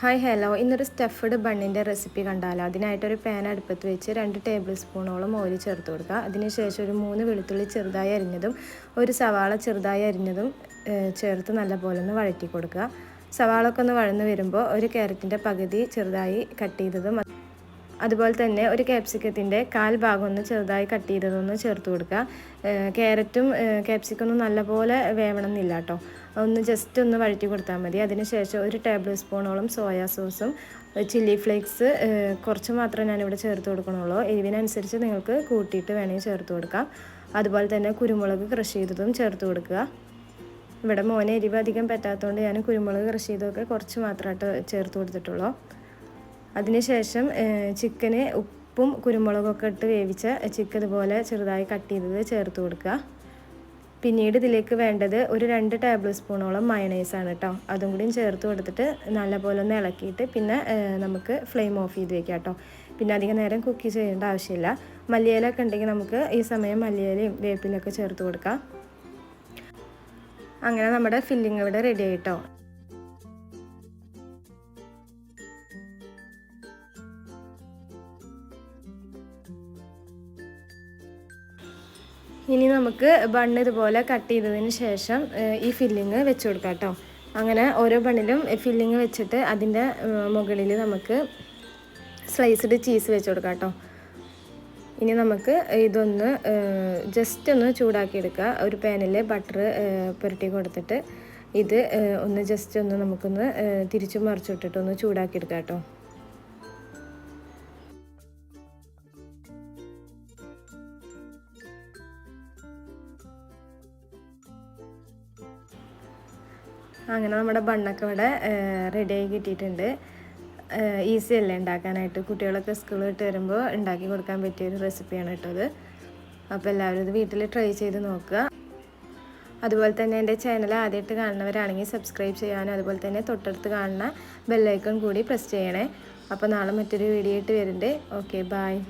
Hi hello ഇന്നൊരു stuffed ബണ്ണിന്റെ recipe കണ്ടാലോ? അതിനായിട്ടൊരു പാൻ അടുപ്പത്ത് വെച്ച് രണ്ട് ടേബിൾ സ്പൂണോളം ഓയിൽ ചേർത്ത് കൊടുക്കുക. അതിനുശേഷം ഒരു മൂന്ന് വെളുത്തുള്ളി ചെറുതായി അരിഞ്ഞതും ഒരു സവാള ചെറുതായി അരിഞ്ഞതും ചേർത്ത് നല്ലപോലെ ഒന്ന് വഴറ്റി കൊടുക്കുക. സവാളൊക്കെ ഒന്ന് വഴന്ന് വരുമ്പോൾ ഒരു ക്യാരറ്റിന്റെ പകുതി ചെറുതായി കട്ട് ചെയ്തതും അതുപോലെ തന്നെ ഒരു ക്യാപ്സിക്കത്തിന്റെ കാൽ ഭാഗം ഒന്ന് ചെറുതായി കട്ട് ചെയ്തതൊന്ന് ചേർത്ത് കൊടുക്കുക. ക്യാരറ്റും ക്യാപ്സിക്കൊന്നും നല്ലപോലെ വേവണം എന്നില്ല കേട്ടോ. ഒന്ന് ജസ്റ്റ് ഒന്ന് വഴറ്റി കൊടുത്താൽ മതി. അതിനുശേഷം ഒരു ടേബിൾ സ്പൂണോളം സോയാ സോസും ചില്ലി ഫ്ലേക്സ് കുറച്ച് മാത്രമേ ഞാനിവിടെ ചേർത്ത് കൊടുക്കണുള്ളൂ. എരിവിനനുസരിച്ച് നിങ്ങൾക്ക് കൂട്ടിയിട്ട് വേണമെങ്കിൽ ചേർത്ത് കൊടുക്കാം. അതുപോലെ തന്നെ കുരുമുളക് ക്രഷ് ചെയ്തതും ചേർത്ത് കൊടുക്കുക. ഇവിടെ മോനെ എരിവ് അധികം പറ്റാത്തതുകൊണ്ട് ഞാൻ കുരുമുളക് ക്രഷ് ചെയ്തൊക്കെ കുറച്ച് മാത്രമായിട്ട് ചേർത്ത് കൊടുത്തിട്ടുള്ളൂ. അതിനുശേഷം ചിക്കന് ഉപ്പും കുരുമുളകൊക്കെ ഇട്ട് വേവിച്ച ചിക്കൻ ഇതുപോലെ ചെറുതായി കട്ട് ചെയ്തത് ചേർത്ത് കൊടുക്കുക. പിന്നീട് ഇതിലേക്ക് വേണ്ടത് ഒരു രണ്ട് ടേബിൾ സ്പൂണോളം മയണൈസാണ് കേട്ടോ. അതും കൂടിയും ചേർത്ത് കൊടുത്തിട്ട് നല്ലപോലെ ഒന്ന് ഇളക്കിയിട്ട് പിന്നെ നമുക്ക് ഫ്ലെയിം ഓഫ് ചെയ്ത് വെക്കാം കേട്ടോ. പിന്നെ അധികം നേരം കുക്ക് ചെയ്യേണ്ട ആവശ്യമില്ല. മല്ലിയിലൊക്കെ ഉണ്ടെങ്കിൽ നമുക്ക് ഈ സമയം മല്ലിയിലയും വേപ്പിലൊക്കെ ചേർത്ത് കൊടുക്കാം. അങ്ങനെ നമ്മുടെ ഫില്ലിംഗ് ഇവിടെ റെഡി ആയിട്ടോ ഇനി നമുക്ക് ബണ്ണ് ഇതുപോലെ കട്ട് ചെയ്തതിന് ശേഷം ഈ ഫില്ലിങ് വെച്ച് കൊടുക്കാം കേട്ടോ. അങ്ങനെ ഓരോ ബണ്ണിലും ഫില്ലിങ് വെച്ചിട്ട് അതിന്റെ മുകളിൽ നമുക്ക് സ്ലൈസ്ഡ് ചീസ് വെച്ച് കൊടുക്കാം കേട്ടോ. ഇനി നമുക്ക് ഇതൊന്ന് ജസ്റ്റ് ഒന്ന് ചൂടാക്കിയെടുക്കുക. ഒരു പാനിൽ ബട്ടർ പുരട്ടി കൊടുത്തിട്ട് ഇത് ഒന്ന് ജസ്റ്റ് ഒന്ന് നമുക്കൊന്ന് തിരിച്ചു മറിച്ചിട്ടിട്ട് ഒന്ന് ചൂടാക്കിയെടുക്കാം കേട്ടോ. അങ്ങനെ നമ്മുടെ ബണ്ണൊക്കെ ഇവിടെ റെഡിയായി കിട്ടിയിട്ടുണ്ട്. ഈസി അല്ലേ ഉണ്ടാക്കാനായിട്ട്? കുട്ടികളൊക്കെ സ്കൂളിൽ വിട്ട് വരുമ്പോൾ ഉണ്ടാക്കി കൊടുക്കാൻ പറ്റിയ ഒരു റെസിപ്പിയാണ് കേട്ടത് അപ്പോൾ എല്ലാവരും ഇത് വീട്ടിൽ ട്രൈ ചെയ്ത് നോക്കുക. അതുപോലെ തന്നെ എന്റെ ചാനൽ ആദ്യമായിട്ട് കാണുന്നവരാണെങ്കിൽ സബ്സ്ക്രൈബ് ചെയ്യാനും അതുപോലെ തന്നെ തൊട്ടടുത്ത് കാണുന്ന ബെല്ലൈക്കൺ കൂടി പ്രസ് ചെയ്യണേ. അപ്പോൾ നാളെ മറ്റൊരു വീഡിയോ ആയിട്ട് വരുന്നുണ്ട്. Okay bye